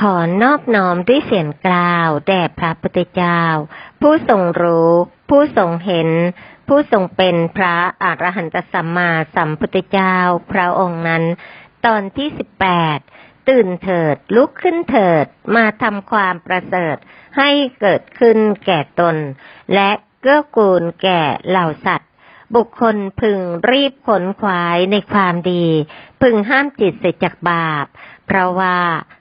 ขอนอบน้อมด้วยเสียงกล่าวแด่พระพุทธเจ้า ผู้ทรงรู้ ผู้ทรงเห็น ผู้ทรงเป็นพระอรหันตสัมมาสัมพุทธเจ้า พระองค์นั้น ตอนที่สิบแปดตื่นเถิดลุกขึ้นเถิดมาทำความประเสริฐให้เกิดขึ้นแก่ตน และเกื้อกูลแก่เหล่าสัตว์ บุคคลพึงรีบขนขวายในความดี พึงห้ามจิตเสียจากบาป เพราะว่า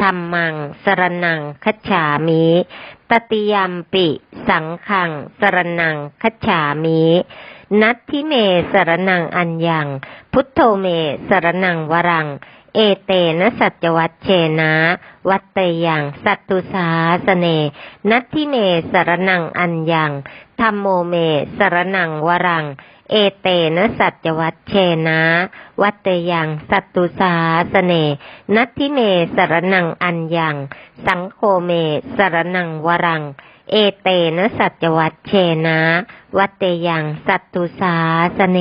ธรรมัง สรนังคัจฉามิตติยมปิ สังขัง สรนังคัจฉามินัตทิเมสรนังอัญญัง พุทโธเมสรนังวรัง เอเตนะสัจวัตเชนะ วัตเตยังสัตตุสาสเน นัตทิเมสรนังอัญญังธรรมโมเมสรนังวรัง เอเตนะสัจวัตเชนะ วัตยังสัตตุสาสเน นัตทิเมสรนังอัญญัง สังโฆเมสรนังวรัง เอเตนะสัจวัตเชนะ วัตยังสัตตุสาสเน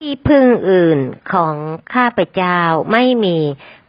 ที่พึ่งอื่นของข้าพเจ้าไม่มี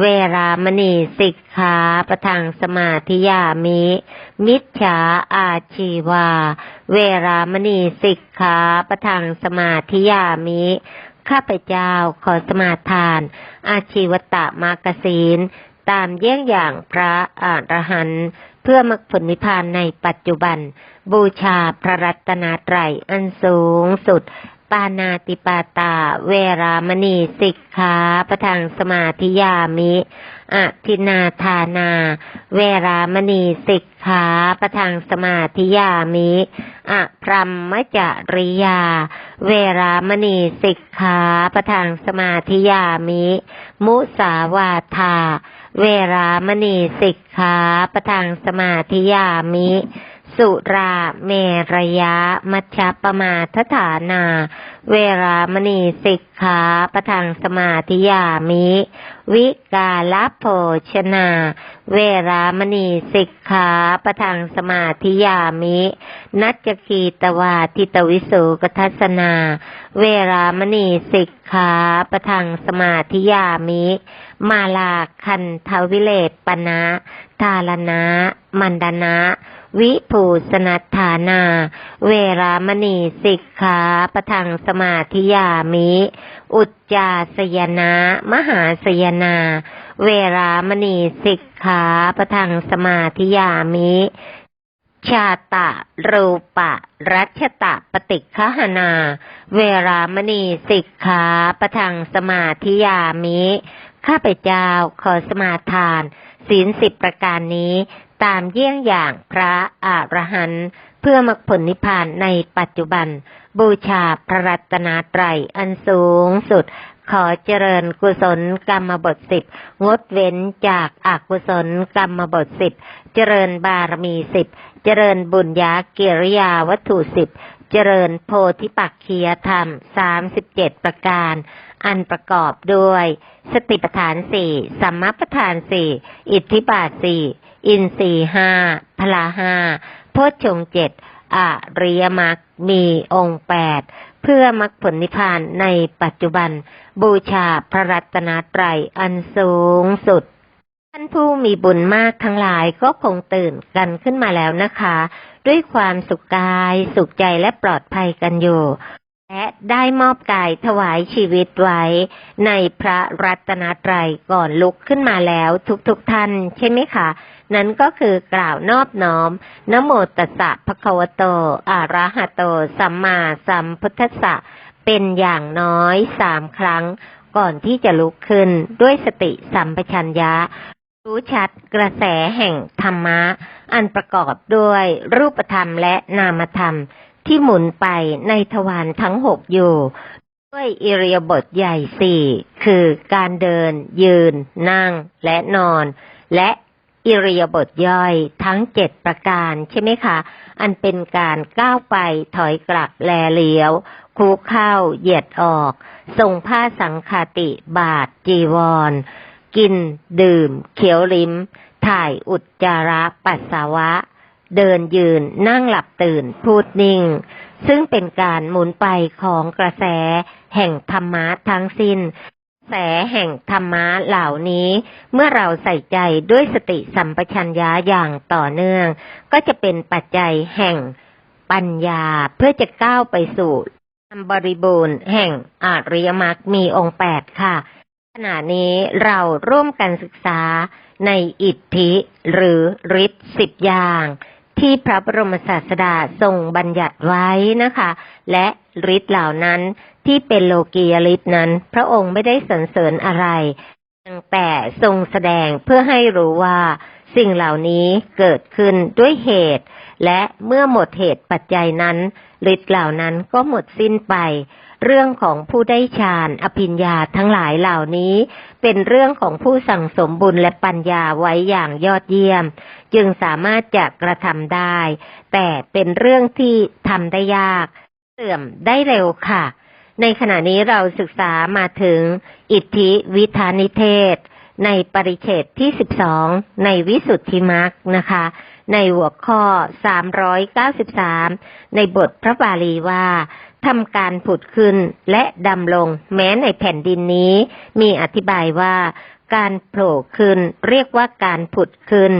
เวรามณีสิกขาประทังสมาธิยามิ มิจฉาอาชีวา เวรามณีสิกขาประทังสมาธิยามิ ข้าพเจ้าขอสมาทาน อาชีวตะมากศีลตามเยี่ยงอย่างพระอรหันต์เพื่อมรรคผลนิพพานในปัจจุบัน บูชาพระรัตนตรัยอันสูงสุด ปานาติปาตา เวรามณีสิกขาประทังสมาธิยามิอะทินาทานา เวรามณีสิกขาประทังสมาธิยามิอะพรหมจริยา เวรามณีสิกขาประทังสมาธิยามิ มุสาวาทา เวรามณีสิกขาประทังสมาธิยามิ สุราเมรยะ มัชฌปมาทฐานา เวรามณีสิกขาประทังสมาธิยามิ วิกาลโภชนา เวรามณีสิกขาประทังสมาธิยามิ นัจจคีตวาทิตวิสุกทัสนา เวรามณีสิกขาประทังสมาธิยามิ มาลาคันทวิเลปปนะทาลนะมันดนะ วิภูสนัฐานา เวรามณีสิกขาปะทังสมาธิยามิ อุจจาสยนะ มหาสยนา เวรามณีสิกขาปะทังสมาธิยามิ ชาตะรูปะ รัชตะปฏิคหนา เวรามณีสิกขาปะทังสมาธิยามิ ข้าพเจ้าขอสมาทานศีลสิบประการนี้ ตามเยี่ยงอย่างพระอรหันต์เพื่อมรรคผลนิพพานในปัจจุบัน บูชาพระรัตนตรัยอันสูงสุด ขอเจริญกุศลกรรมบทสิบงดเว้นจากอากุศลกรรมบทสิบเจริญบารมีสิบเจริญบุญญาเกิริยาวัตถุสิบเจริญโพธิปักคียธรรมสามสิบเจ็ดประการ อันประกอบด้วย สติปัฏฐานสี่สัมมาปัฏฐานสี่อิทธิบาทสี่ อินทรีห้าพละห้าโพชฌงเจ็ดอริยมรรคมีองค์แปดเพื่อมรรคผลนิพพานในปัจจุบัน บูชาพระรัตนตรัยอันสูงสุด ท่านผู้มีบุญมากทั้งหลายก็คงตื่นกันขึ้นมาแล้วนะคะ ด้วยความสุขกายสุขใจและปลอดภัยกันอยู่ และได้มอบกายถวายชีวิตไว้ ในพระรัตนตรัยก่อนลุกขึ้นมาแล้วทุกๆทท่านใช่ไหมคะ นั้นก็คือกล่าวนอบน้อมนโมตัสสะภะคะวะโต อะระหะโต สัมมาสัมพุทธัสสะเป็นอย่างน้อยสามครั้ง ก่อนที่จะลุกขึ้นด้วยสติสัมปชัญญะรู้ชัดกระแสแห่งธรรมะ อันประกอบด้วยรูปธรรมและนามธรรม ที่หมุนไปในทวารทั้งหกอยู่ ด้วยอิริยาบถใหญ่สี่คือการเดิน ยืน นั่ง และนอน และอิริยาบถย่อยทั้งเจ็ดประการใช่ไหมคะ อันเป็นการก้าวไปถอยกลับแลเลี้ยวคูเข้าเหยียดออกทรงผ้าสังคติบาทจีวร กิน ดื่ม เขียวลิ้ม ถ่ายอุจจาระปัสสาวะ เดินยืนนั่งหลับตื่นพูดนิ่ง ซึ่งเป็นการหมุนไปของกระแสแห่งธรรมะทั้งสิ้นกระแสแห่งธรรมะเหล่านี้ เมื่อเราใส่ใจด้วยสติสัมปชัญญะอย่างต่อเนื่อง ก็จะเป็นปัจจัยแห่งปัญญาเพื่อจะก้าวไปสู่ความบริบูรณ์แห่งอริยมรรคมีองค์แปดค่ะ ขณะนี้เราร่วมกันศึกษาในอิทธิหรือฤทธิ์สิบอย่าง ที่พระบรมศาสดาทรงบัญญัติไว้นะคะ และฤทธิ์เหล่านั้นที่เป็นโลกียฤทธิ์นั้น พระองค์ไม่ได้สรรเสริญอะไรแต่ทรงแสดงเพื่อให้รู้ว่าสิ่งเหล่านี้เกิดขึ้นด้วยเหตุ และเมื่อหมดเหตุปัจจัยนั้นฤทธิ์เหล่านั้นก็หมดสิ้นไป เรื่องของผู้ได้ฌานอภิญญาทั้งหลายเหล่านี้ เป็นเรื่องของผู้สั่งสมบุญและปัญญาไว้อย่างยอดเยี่ยม จึงสามารถจะกระทำได้ แต่เป็นเรื่องที่ทำได้ยาก เสื่อมได้เร็วค่ะ ในขณะนี้เราศึกษามาถึง อิทธิวิธานิเทศ ในปริเฉดที่ 12 ในวิสุทธิมรรคนะคะ ในหัวข้อ 393 ในบทพระบาลีว่าทำการผุดขึ้นและดำลงแม้ในแผ่นดินนี้ มีอธิบายว่า การโผล่ขึ้น เรียกว่าการผุดขึ้น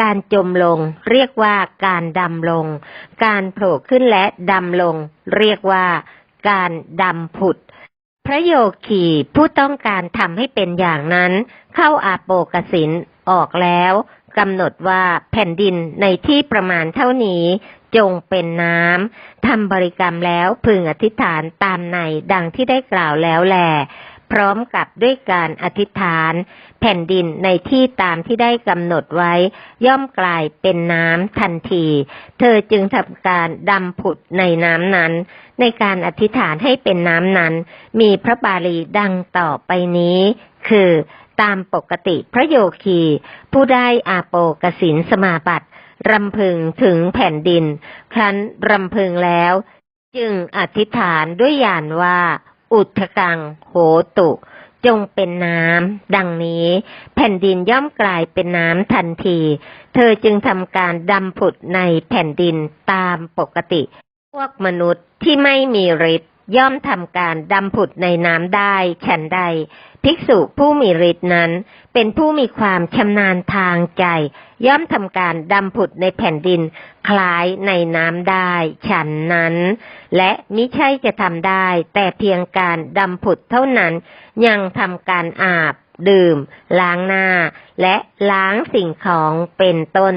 การจมลง เรียกว่าการดำลง การโผล่ขึ้นและดำลง เรียกว่าการดำผุด พระโยคีผู้ต้องการทำให้เป็นอย่างนั้น เข้าอาโปกสินออกแล้วกำหนดว่าแผ่นดินในที่ประมาณเท่านี้จงเป็นน้ำทำบริกรรมแล้วพึงอธิษฐานตามในดังที่ได้กล่าวแล้วแหล พร้อมกับด้วยการอธิษฐาน แผ่นดินในที่ตามที่ได้กำหนดไว้ ย่อมกลายเป็นน้ำทันที เธอจึงทำการดำผุดในน้ำนั้น ในการอธิษฐานให้เป็นน้ำนั้น มีพระบาลีดังต่อไปนี้ คือตามปกติพระโยคี ผู้ได้อาโปกสินสมาบัติรำพึงถึงแผ่นดิน ครั้นรำพึงแล้ว จึงอธิษฐานด้วยยานว่า อุทกัง โหตุ จงเป็นน้ำดังนี้ แผ่นดินย่อมกลายเป็นน้ำทันที เธอจึงทำการดำผุดในแผ่นดินตามปกติ พวกมนุษย์ที่ไม่มีฤทธิ์ ย่อมทำการดำผุดในน้ำได้ฉันใด ภิกษุผู้มีฤทธิ์นั้น เป็นผู้มีความชำนาญทางใจ ย่อมทำการดำผุดในแผ่นดิน คล้ายในน้ำได้ฉันนั้น และมิใช่จะทำได้ แต่เพียงการดำผุดเท่านั้น ยังทำการอาบดื่ม ล้างหน้า และล้างสิ่งของเป็นต้น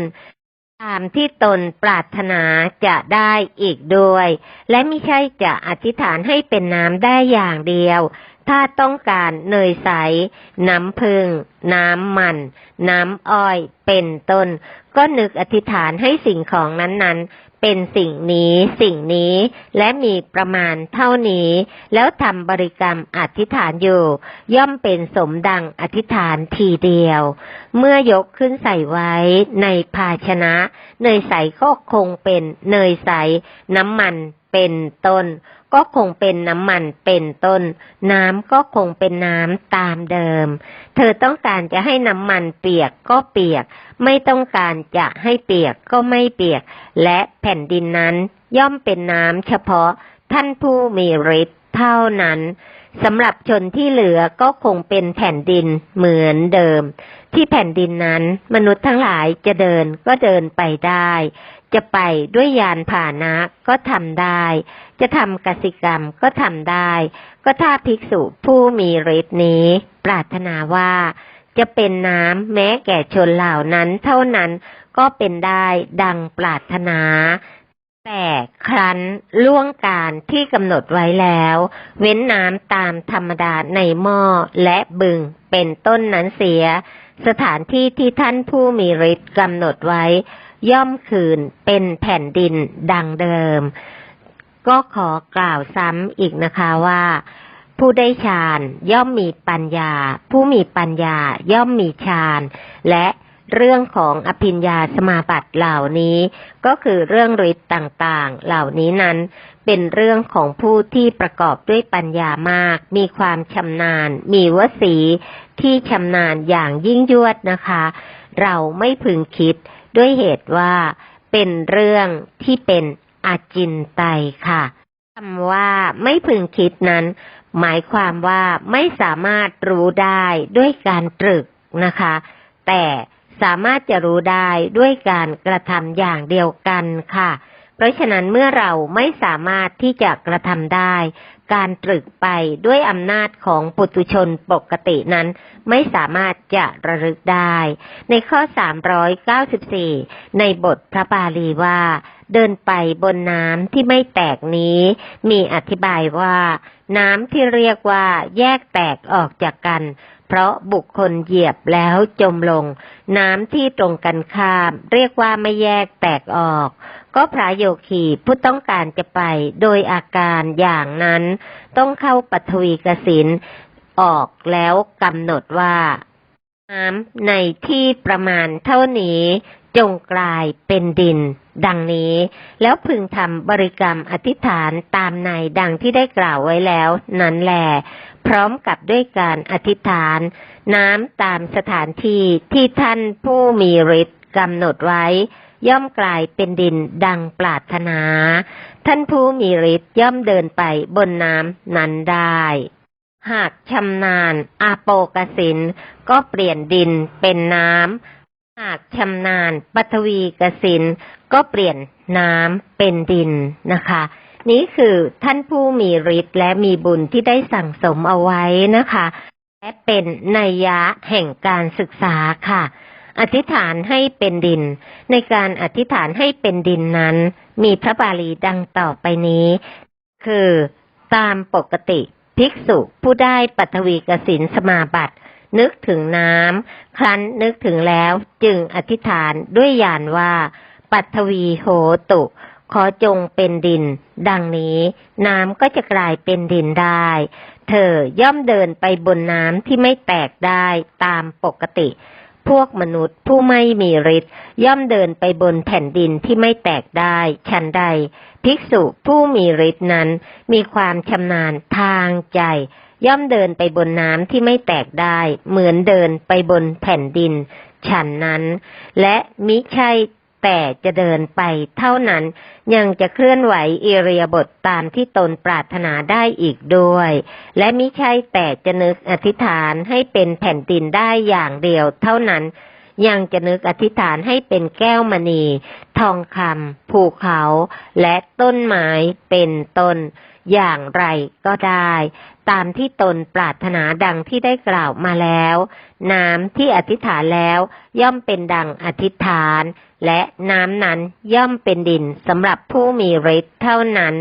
ตามที่ตนปรารถนาจะได้อีกด้วย และไม่ใช่จะอธิษฐานให้เป็นน้ำได้อย่างเดียว ถ้าต้องการเนยใส น้ำพึ่ง น้ำมัน น้ำอ้อย เป็นต้น ก็นึกอธิษฐานให้สิ่งของนั้นๆ เป็นสิ่งนี้ สิ่งนี้ และมีประมาณเท่านี้ แล้วทำบริกรรมอธิษฐานอยู่ ย่อมเป็นสมดังอธิษฐานทีเดียว เมื่อยกขึ้นใส่ไว้ในภาชนะ เนยใสก็คงเป็นเนยใสน้ำมันเป็นต้น ก็คงเป็นน้ำมันเป็นต้น น้ำก็คงเป็นน้ำตามเดิม เธอต้องการจะให้น้ำมันเปียกก็เปียก ไม่ต้องการจะให้เปียกก็ไม่เปียก และแผ่นดินนั้นย่อมเป็นน้ำเฉพาะท่านผู้มีฤทธิ์เท่านั้นสำหรับชนที่เหลือก็คงเป็นแผ่นดินเหมือนเดิม ที่แผ่นดินนั้นมนุษย์ทั้งหลายจะเดินก็เดินไปได้ จะไปด้วยยานพาหนะก็ทำได้ จะทำกสิกรรมก็ทำได้ ก็ถ้าภิกษุผู้มีฤทธิ์นี้ ปรารถนาว่า จะเป็นน้ำแม้แก่ชนเหล่านั้นเท่านั้นก็เป็นได้ดังปรารถนา แต่ครั้นล่วงการที่กำหนดไว้แล้ว เว้นน้ำตามธรรมดาในหม้อและบึงเป็นต้นนั้นเสีย สถานที่ที่ท่านผู้มีฤทธิ์กำหนดไว้ ย่อมคืนเป็นแผ่นดินดังเดิม ก็ขอกล่าวซ้ำอีกนะคะว่า ผู้ได้ฌานย่อมมีปัญญา ผู้มีปัญญาย่อมมีฌานและเรื่องของอภิญญาสมาบัติเหล่านี้ ก็คือเรื่องฤทธิ์ต่างๆ เหล่านี้นั้น เป็นเรื่องของผู้ที่ประกอบด้วยปัญญามาก มีความชำนาญ มีวสีที่ชำนาญอย่างยิ่งยวดนะคะ เราไม่พึงคิด ด้วยเหตุว่า เป็นเรื่องที่เป็นอาจินไตยค่ะคำว่าไม่พึงคิดนั้น หมายความว่าไม่สามารถรู้ได้ด้วยการตรึกนะคะ แต่สามารถจะรู้ได้ด้วยการกระทำอย่างเดียวกันค่ะ เพราะฉะนั้นเมื่อเราไม่สามารถที่จะกระทำได้ การตรึกไปด้วยอำนาจของปุตุชนปกตินั้น ไม่สามารถจะระลึกได้ ในข้อ 394 ในบทพระบาลีว่า เดินไปบนน้ำที่ไม่แตกนี้ มีอธิบายว่า น้ำที่เรียกว่าแยกแตกออกจากกันเพราะบุคคลเหยียบแล้วจมลง น้ำที่ตรงกันข้าม เรียกว่าไม่แยกแตกออก ก็พระโยคีผู้ต้องการจะไปโดยอาการอย่างนั้น ต้องเข้าปัทวีกสินออกแล้วกำหนดว่าน้ำในที่ประมาณเท่านี้จงกลายเป็นดิน ดังนี้ แล้วพึงทำบริกรรมอธิษฐานตามในดังที่ได้กล่าวไว้แล้ว นั้นแหลพร้อมกับด้วยการอธิษฐาน น้ำตามสถานที่ที่ท่านผู้มีฤทธิ์กำหนดไว้ ย่อมกลายเป็นดินดังปรารถนา ท่านผู้มีฤทธิ์ย่อมเดินไปบนน้ำนั้นได้ หากชำนาญอาโปกสินก็เปลี่ยนดินเป็นน้ำ หากชำนาญปัทวีกสินก็เปลี่ยนน้ำเป็นดินนะคะนี้คือท่านผู้มีฤทธิ์และมีบุญที่ได้สั่งสมเอาไว้นะคะ และเป็นนัยยะแห่งการศึกษาค่ะ อธิษฐานให้เป็นดิน ในการอธิษฐานให้เป็นดินนั้น มีพระบาลีดังต่อไปนี้ คือ ตามปกติ ภิกษุผู้ได้ปัทวีกสินสมาบัติ นึกถึงน้ำครั้นนึกถึงแล้วจึงอธิษฐานด้วยยานว่า ปัทวีโหตุ ขอจงเป็นดิน ดังนี้น้ำก็จะกลายเป็นดินได้เธอย่อมเดินไปบนน้ำที่ไม่แตกได้ตามปกติ พวกมนุษย์ผู้ไม่มีฤทธิ์ย่อมเดินไปบนแผ่นดินที่ไม่แตกได้ชันใด ภิกษุผู้มีฤทธิ์นั้น มีความชำนาญทางใจ ย่อมเดินไปบนน้ำที่ไม่แตกได้ เหมือนเดินไปบนแผ่นดินฉันนั้น และมิใช่ แต่จะเดินไปเท่านั้นยังจะเคลื่อนไหวอิเรียาบทตามที่ตนปรารถนาได้อีกด้วย และมิใช่แต่จะนึกอธิษฐานให้เป็นแผ่นดินได้อย่างเดียวเท่านั้นยังจะนึกอธิษฐานให้เป็นแก้วมณี ทองคำภูเขา และต้นไม้เป็นต้น อย่างไรก็ได้ ตามที่ตนปรารถนาดังที่ได้กล่าวมาแล้ว น้ำที่อธิษฐานแล้วย่อมเป็นดังอธิษฐาน และน้ำนั้นย่อมเป็นดินสำหรับผู้มีฤทธิ์เท่านั้น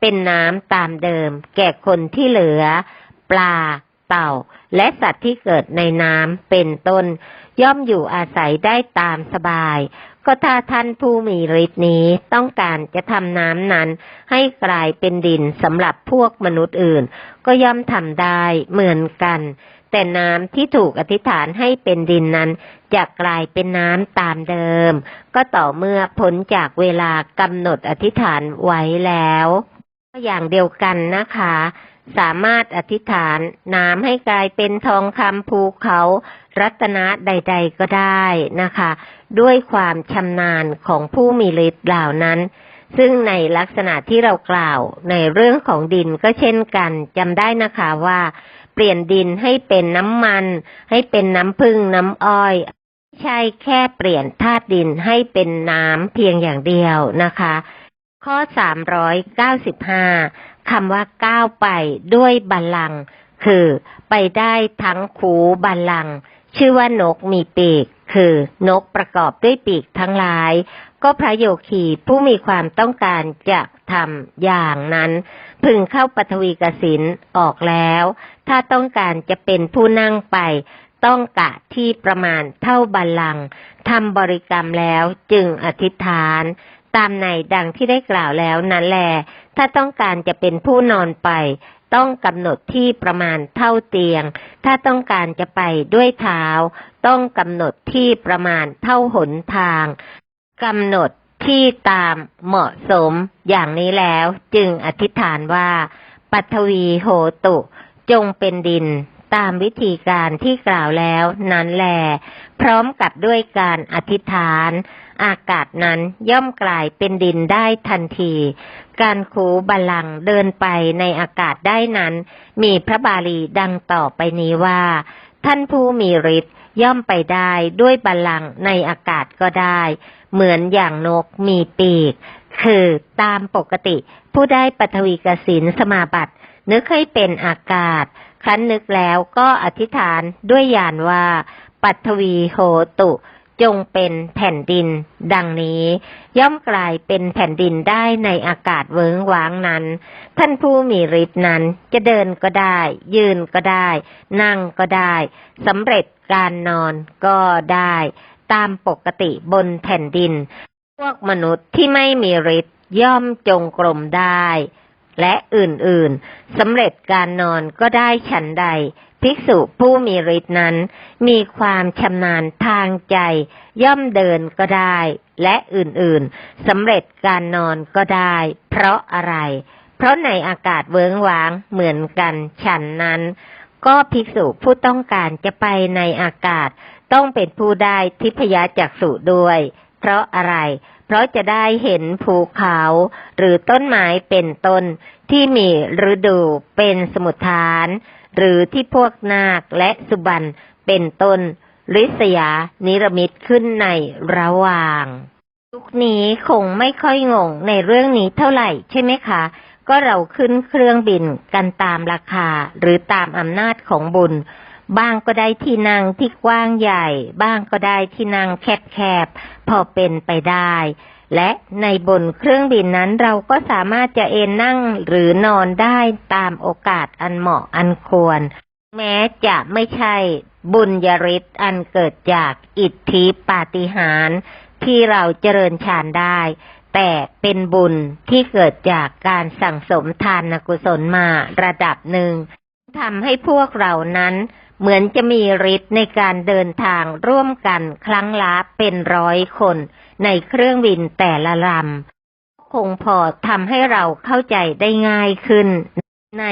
เป็นน้ำตามเดิม แก่คนที่เหลือ ปลา เต่า และสัตว์ที่เกิดในน้ำเป็นต้น ย่อมอยู่อาศัยได้ตามสบาย ก็ถ้าท่านผู้มีฤทธิ์นี้ต้องการจะทำน้ำนั้น ให้กลายเป็นดินสำหรับพวกมนุษย์อื่น ก็ย่อมทำได้เหมือนกัน แต่น้ำที่ถูกอธิษฐานให้เป็นดินนั้นจะกลายเป็นน้ำตามเดิม ก็ต่อเมื่อพ้นจากเวลากำหนดอธิษฐานไว้แล้วก็อย่างเดียวกันนะคะ สามารถอธิษฐานน้ำให้กลายเป็นทองคำภูเขา รัตนะใด ๆก็ได้นะคะ ด้วยความชำนาญของผู้มีฤทธิ์เหล่านั้น ซึ่งในลักษณะที่เรากล่าวในเรื่องของดินก็เช่นกันจำได้นะคะว่า เปลี่ยนดินให้เป็นน้ำมัน ให้เป็นน้ำผึ้งน้ำอ้อยไม่ใช่แค่เปลี่ยนธาตุดินให้เป็นน้ำเพียงอย่างเดียวนะคะ ข้อ 395 คำว่าก้าวไปด้วยบัลลังก์คือไปได้ทั้งคูบัลลังก์ชื่อว่านกมีปีก คือนกประกอบด้วยปีกทั้งหลาย ก็พระโยคีผู้มีความต้องการจะทำอย่างนั้น พึงเข้าปฐวีกสินออกแล้ว ถ้าต้องการจะเป็นผู้นั่งไป ต้องกะที่ประมาณเท่าบัลลังก์ทำบริกรรมแล้วจึงอธิษฐาน ตามในดังที่ได้กล่าวแล้วนั่นแหละ ถ้าต้องการจะเป็นผู้นอนไป ต้องกำหนดที่ประมาณเท่าเตียง ถ้าต้องการจะไปด้วยเท้า ต้องกำหนดที่ประมาณเท่าหนทางกำหนดที่ตามเหมาะสมอย่างนี้แล้วจึงอธิษฐานว่า ปัทวีโหตุ จงเป็นดินตามวิธีการที่กล่าวแล้วนั้นแล พร้อมกับด้วยการอธิษฐาน อากาศนั้นย่อมกลายเป็นดินได้ทันที การคูบัลลังเดินไปในอากาศได้นั้น มีพระบาลีดังต่อไปนี้ว่า ท่านผู้มีฤทธิ์ย่อมไปได้ด้วยบัลลังในอากาศก็ได้ เหมือนอย่างนกมีปีก คือตามปกติ ผู้ได้ปฐวีกสินสมาบัตินึกให้เป็นอากาศ คั้นนึกแล้วก็อธิษฐานด้วยยานว่าปัทวีโหตุ จงเป็นแผ่นดิน ดังนี้ ย่อมกลายเป็นแผ่นดินได้ในอากาศเวิงว้างนั้น ท่านผู้มีฤทธิ์นั้นจะเดินก็ได้ ยืนก็ได้ นั่งก็ได้สำเร็จการนอนก็ได้ ตามปกติบนแผ่นดิน พวกมนุษย์ที่ไม่มีฤทธิ์ย่อมจงกรมได้ และอื่นๆสำเร็จการนอนก็ได้ฉันใด ภิกษุผู้มีฤทธิ์นั้น มีความชำนาญทางใจ ย่อมเดินก็ได้ และอื่นๆสำเร็จการนอนก็ได้ เพราะอะไร เพราะในอากาศเวิงว้างเหมือนกันฉันนั้น ก็ภิกษุผู้ต้องการจะไปในอากาศ ต้องเป็นผู้ได้ทิพยจักษุด้วย เพราะอะไร ราะจะได้เห็นภูเขาหรือต้นไม้เป็นต้นที่มีฤดูเป็นสมุทฐาน หรือที่พวกนาคและสุบันเป็นต้นริษยานิรมิตขึ้นในระหว่าง ยุคนี้คงไม่ค่อยงงในเรื่องนี้เท่าไหร่ใช่ไหมคะ ก็เราขึ้นเครื่องบินกันตามราคาหรือตามอำนาจของบุญ บ้างก็ได้ที่นั่งที่กว้างใหญ่ บ้างก็ได้ที่นั่งแคบๆ พอเป็นไปได้ และในบนเครื่องบินนั้นเราก็สามารถจะเอนนั่งหรือนอนได้ตามโอกาสอันเหมาะอันควร แม้จะไม่ใช่บุญยริศอันเกิดจากอิทธิปาฏิหาริย์ที่เราเจริญฌานได้ แต่เป็นบุญที่เกิดจากการสั่งสมทานกุศลมาระดับหนึ่งทำให้พวกเรานั้น เหมือนจะมีฤทธิ์ในการเดินทางร่วมกันครั้งละเป็นร้อยคนในเครื่องบินแต่ละลำ คงพอทำให้เราเข้าใจได้ง่ายขึ้น ใน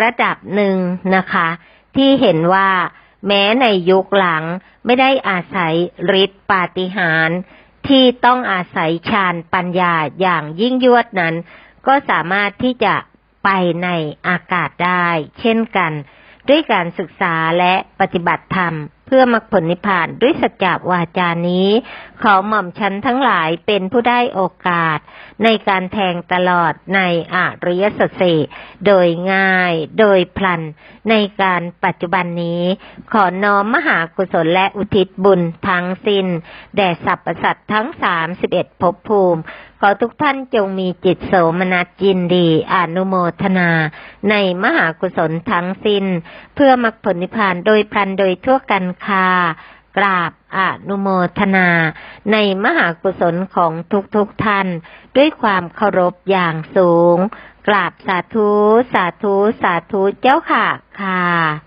ระดับหนึ่งนะคะ ที่เห็นว่าแม้ในยุคหลังไม่ได้อาศัยฤทธิ์ปาฏิหาริย์ที่ต้องอาศัยฌานปัญญาอย่างยิ่งยวดนั้น ก็สามารถที่จะไปในอากาศได้ เช่นกัน ด้วยการศึกษาและปฏิบัติธรรม เพื่อมรรคผลนิพพานด้วยสัจจวาจานี้ ขอหม่อมชันทั้งหลายเป็นผู้ได้โอกาส ในการแทงตลอดในอริยสัจสี่โดยง่าย โดยพลัน ในการปัจจุบันนี้ ขอน้อมมหากุศลและอุทิศบุญทั้งสิ้น แด่สรรพสัตว์ทั้งสามสิบเอ็ดภพภูมิขอทุกท่านจงมีจิตโสมนัสยินดีอนุโมทนา ในมหากุศลทั้งสิ้น เพื่อมรรคผลนิพพานโดยพลันโดยทั่วกันคากราบอนุโมทนา ในมหากุศลของทุกๆทท่าน ด้วยความเคารพอย่างสูง กราบสาธุ สาธุ สาธุเจ้าค่ะค่ะ